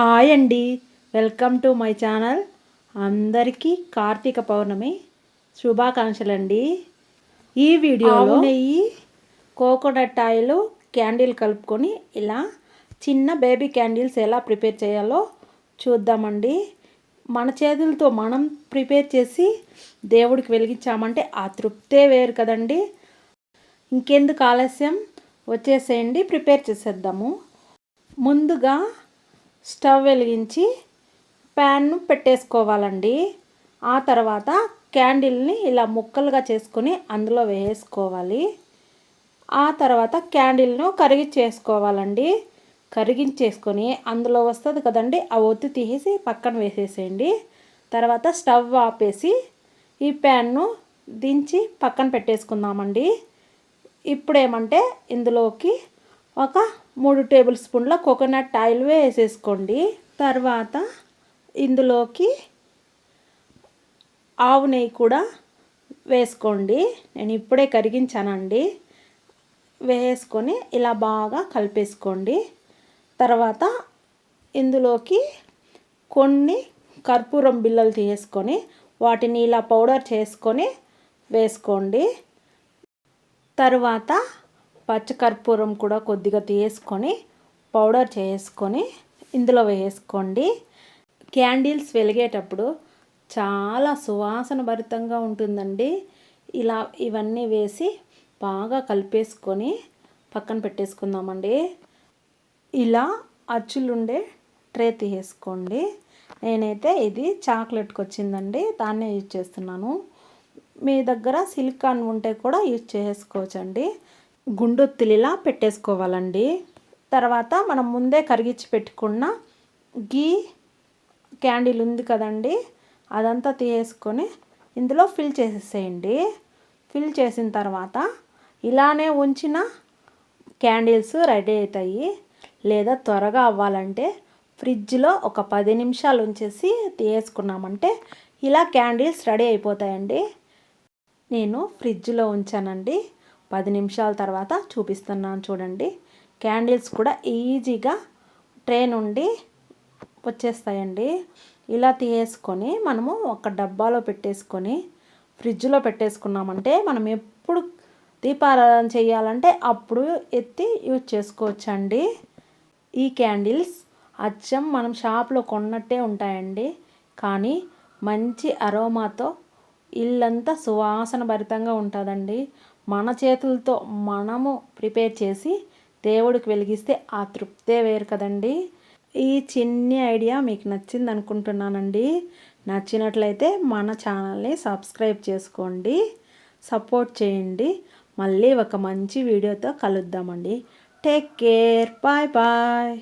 Hi అండి. Welcome to my channel. అందరికీ కార్తీక పౌర్ణమి శుభాకాంక్షలు అండి ఈ వీడియోలో నెయ్యి కోకోనట్ ఆయిల్ క్యాండిల్ కలుపుకొని ఇలా చిన్న బేబీ క్యాండిల్స్ ఎలా ప్రిపేర్ చేయాలో చూద్దామండి. మన చేతులతో మనం ప్రిపేర్ చేసి దేవుడికి వెలిగించామంటే ఆ తృప్తే వేరు కదండి. ఇంకెందుకు ఆలస్యం? వచ్చేసేయండి ప్రిపేర్ చేసేద్దాము. ముందుగా స్టవ్ వెలిగించి ప్యాన్ను పెట్టేసుకోవాలండి. ఆ తర్వాత క్యాండిల్ని ఇలా ముక్కలుగా చేసుకొని అందులో వేసుకోవాలి. ఆ తర్వాత క్యాండిల్ను కరిగించేసుకోవాలండి. కరిగించేసుకొని అందులో వస్తుంది కదండి ఆ ఒత్తి తీసి పక్కన వేసేసేయండి. తర్వాత స్టవ్ ఆపేసి ఈ ప్యాన్ను దించి పక్కన పెట్టేసుకుందామండి. ఇప్పుడేమంటే ఇందులోకి ఒక మూడు టేబుల్ స్పూన్ల కోకోనట్ ఆయిల్ వేసేసుకోండి. తర్వాత ఇందులోకి ఆవు నెయ్యి కూడా వేసుకోండి. నేను ఇప్పుడే కరిగించానండి. వేసుకొని ఇలా బాగా కలిపేసుకోండి. తర్వాత ఇందులోకి కొన్ని కర్పూరం బిల్లలు తీసుకొని వాటిని ఇలా పౌడర్ చేసుకొని వేసుకోండి. తర్వాత పచ్చకర్పూరం కూడా కొద్దిగా తీసుకొని పౌడర్ చేసుకొని ఇందులో వేసుకోండి. క్యాండిల్స్ వెలిగేటప్పుడు చాలా సువాసన భరితంగా ఉంటుందండి. ఇలా ఇవన్నీ వేసి బాగా కలిపేసుకొని పక్కన పెట్టేసుకుందామండి. ఇలా అచ్చులుండే ట్రే తీసేసుకోండి నేనైతే ఇది చాక్లెట్కి వచ్చిందండి దాన్నే యూజ్ చేస్తున్నాను. మీ దగ్గర సిలికాన్ ఉంటే కూడా యూజ్ చేసుకోవచ్చండి గుండొత్తిలిలా పెట్టేసుకోవాలండి. తర్వాత మనం ముందే కరిగించి పెట్టుకున్న గీ క్యాండిల్ ఉంది కదండి అదంతా తీసేసుకొని ఇందులో ఫిల్ చేసేసేయండి. ఫిల్ చేసిన తర్వాత ఇలానే ఉంచిన క్యాండిల్స్ రెడీ అవుతాయి లేదా త్వరగా అవ్వాలంటే ఫ్రిడ్జ్లో ఒక పది నిమిషాలు ఉంచేసి తీసేసుకున్నామంటే ఇలా క్యాండిల్స్ రెడీ అయిపోతాయండి. నేను ఫ్రిడ్జ్లో ఉంచానండి. పది నిమిషాల తర్వాత చూపిస్తున్నాను చూడండి. క్యాండిల్స్ కూడా ఈజీగా ట్రే నుండి వచ్చేస్తాయండి. ఇలా తీసేసుకొని మనము ఒక డబ్బాలో పెట్టేసుకొని ఫ్రిడ్జ్లో పెట్టేసుకున్నామంటే మనం ఎప్పుడు దీపారాధన చేయాలంటే అప్పుడు ఎత్తి యూజ్ చేసుకోవచ్చండి. ఈ క్యాండిల్స్ అచ్చం మనం షాప్లో కొన్నట్టే ఉంటాయండి. కానీ మంచి అరోమాతో ఇల్లంతా సువాసన భరితంగా ఉంటుందండి. మన చేతులతో మనము ప్రిపేర్ చేసి దేవుడికి వెలిగిస్తే ఆ తృప్తే వేరు కదండి. ఈ చిన్ని ఐడియా మీకు నచ్చింది అనుకుంటున్నానండి. నచ్చినట్లయితే మన ఛానల్ని సబ్స్క్రైబ్ చేసుకోండి. సపోర్ట్ చేయండి. మళ్ళీ ఒక మంచి వీడియోతో కలుద్దామండి. Take care. Bye bye.